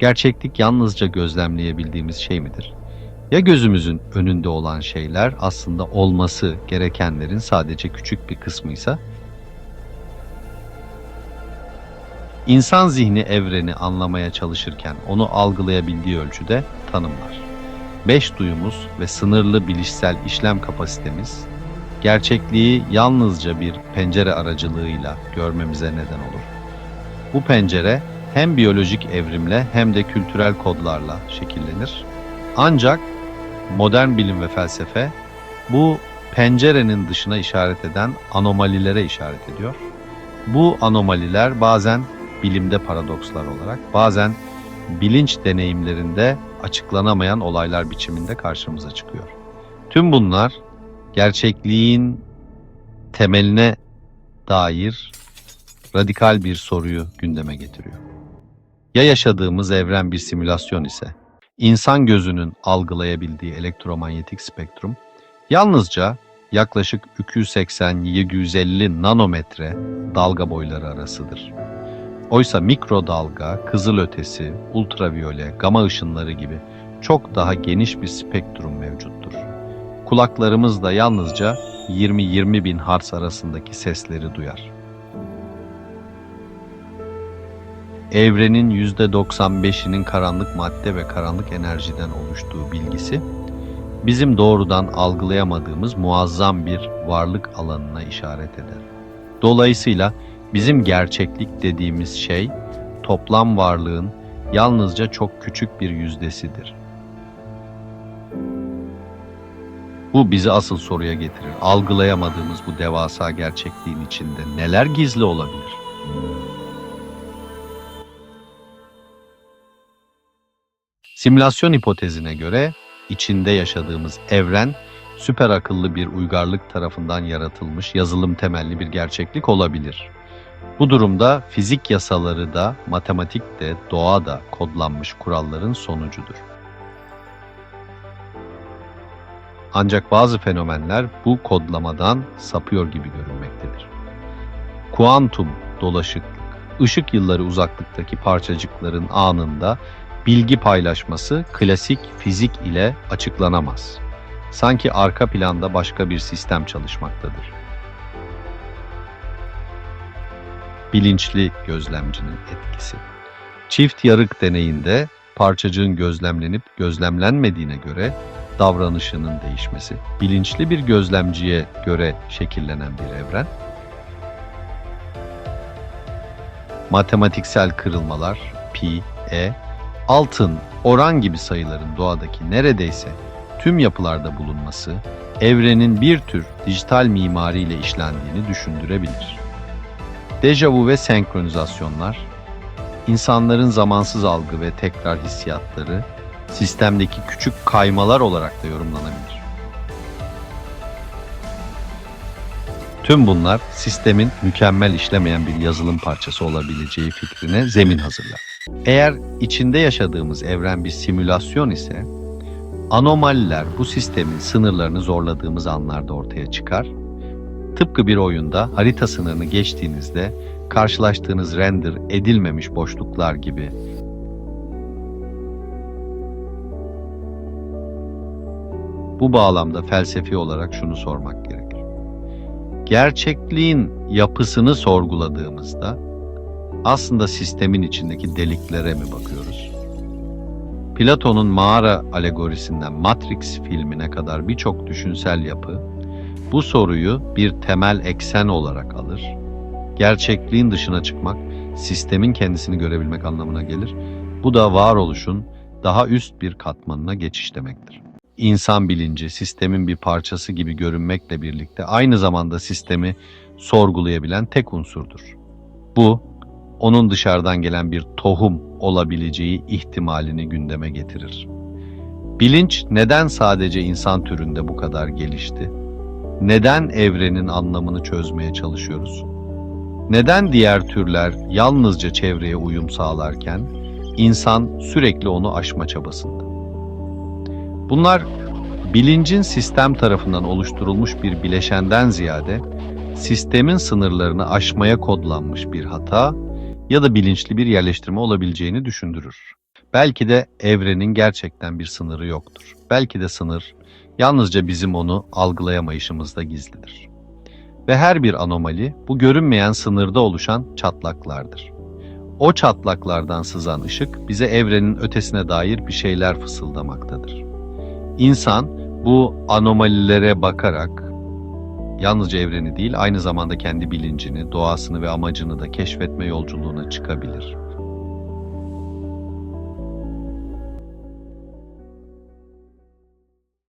Gerçeklik yalnızca gözlemleyebildiğimiz şey midir? Ya gözümüzün önünde olan şeyler aslında olması gerekenlerin sadece küçük bir kısmıysa? İnsan zihni evreni anlamaya çalışırken onu algılayabildiği ölçüde tanımlar. Beş duyumuz ve sınırlı bilişsel işlem kapasitemiz, gerçekliği yalnızca bir pencere aracılığıyla görmemize neden olur. Bu pencere hem biyolojik evrimle hem de kültürel kodlarla şekillenir. Ancak modern bilim ve felsefe bu pencerenin dışına işaret eden anomalilere işaret ediyor. Bu anomaliler bazen bilimde paradokslar olarak, bazen bilinç deneyimlerinde açıklanamayan olaylar biçiminde karşımıza çıkıyor. Tüm bunlar gerçekliğin temeline dair radikal bir soruyu gündeme getiriyor. Ya yaşadığımız evren bir simülasyon ise, insan gözünün algılayabildiği elektromanyetik spektrum yalnızca yaklaşık 280-750 nanometre dalga boyları arasıdır. Oysa mikrodalga, kızılötesi, ultraviyole, gama ışınları gibi çok daha geniş bir spektrum mevcuttur. Kulaklarımız da yalnızca 20-20 bin hertz arasındaki sesleri duyar. Evrenin %95'inin karanlık madde ve karanlık enerjiden oluştuğu bilgisi, bizim doğrudan algılayamadığımız muazzam bir varlık alanına işaret eder. Dolayısıyla bizim gerçeklik dediğimiz şey, toplam varlığın yalnızca çok küçük bir yüzdesidir. Bu bizi asıl soruya getirir. Algılayamadığımız bu devasa gerçekliğin içinde neler gizli olabilir? Simülasyon hipotezine göre içinde yaşadığımız evren süper akıllı bir uygarlık tarafından yaratılmış yazılım temelli bir gerçeklik olabilir. Bu durumda fizik yasaları da, matematik de, doğa da kodlanmış kuralların sonucudur. Ancak bazı fenomenler bu kodlamadan sapıyor gibi görünmektedir. Kuantum dolaşıklık, ışık yılları uzaklıktaki parçacıkların anında bilgi paylaşması klasik fizik ile açıklanamaz. Sanki arka planda başka bir sistem çalışmaktadır. Bilinçli gözlemcinin etkisi. Çift yarık deneyinde parçacığın gözlemlenip gözlemlenmediğine göre davranışının değişmesi, bilinçli bir gözlemciye göre şekillenen bir evren, matematiksel kırılmalar, pi, e, altın, oran gibi sayıların doğadaki neredeyse tüm yapılarda bulunması, evrenin bir tür dijital mimariyle işlendiğini düşündürebilir. Dejavu ve senkronizasyonlar, insanların zamansız algı ve tekrar hissiyatları, sistemdeki küçük kaymalar olarak da yorumlanabilir. Tüm bunlar sistemin mükemmel işlemeyen bir yazılım parçası olabileceği fikrine zemin hazırlar. Eğer içinde yaşadığımız evren bir simülasyon ise, anomaliler bu sistemin sınırlarını zorladığımız anlarda ortaya çıkar. Tıpkı bir oyunda harita sınırını geçtiğinizde karşılaştığınız render edilmemiş boşluklar gibi Bu bağlamda felsefi olarak şunu sormak gerekir. Gerçekliğin yapısını sorguladığımızda aslında sistemin içindeki deliklere mi bakıyoruz? Platon'un mağara alegorisinden Matrix filmine kadar birçok düşünsel yapı bu soruyu bir temel eksen olarak alır. Gerçekliğin dışına çıkmak, sistemin kendisini görebilmek anlamına gelir. Bu da varoluşun daha üst bir katmanına geçiş demektir. İnsan bilinci sistemin bir parçası gibi görünmekle birlikte aynı zamanda sistemi sorgulayabilen tek unsurdur. Bu, onun dışarıdan gelen bir tohum olabileceği ihtimalini gündeme getirir. Bilinç neden sadece insan türünde bu kadar gelişti? Neden evrenin anlamını çözmeye çalışıyoruz? Neden diğer türler yalnızca çevreye uyum sağlarken insan sürekli onu aşma çabasında? Bunlar bilincin sistem tarafından oluşturulmuş bir bileşenden ziyade sistemin sınırlarını aşmaya kodlanmış bir hata ya da bilinçli bir yerleştirme olabileceğini düşündürür. Belki de evrenin gerçekten bir sınırı yoktur. Belki de sınır yalnızca bizim onu algılayamayışımızda gizlidir. Ve her bir anomali bu görünmeyen sınırda oluşan çatlaklardır. O çatlaklardan sızan ışık bize evrenin ötesine dair bir şeyler fısıldamaktadır. İnsan bu anomalilere bakarak yalnızca evreni değil aynı zamanda kendi bilincini, doğasını ve amacını da keşfetme yolculuğuna çıkabilir.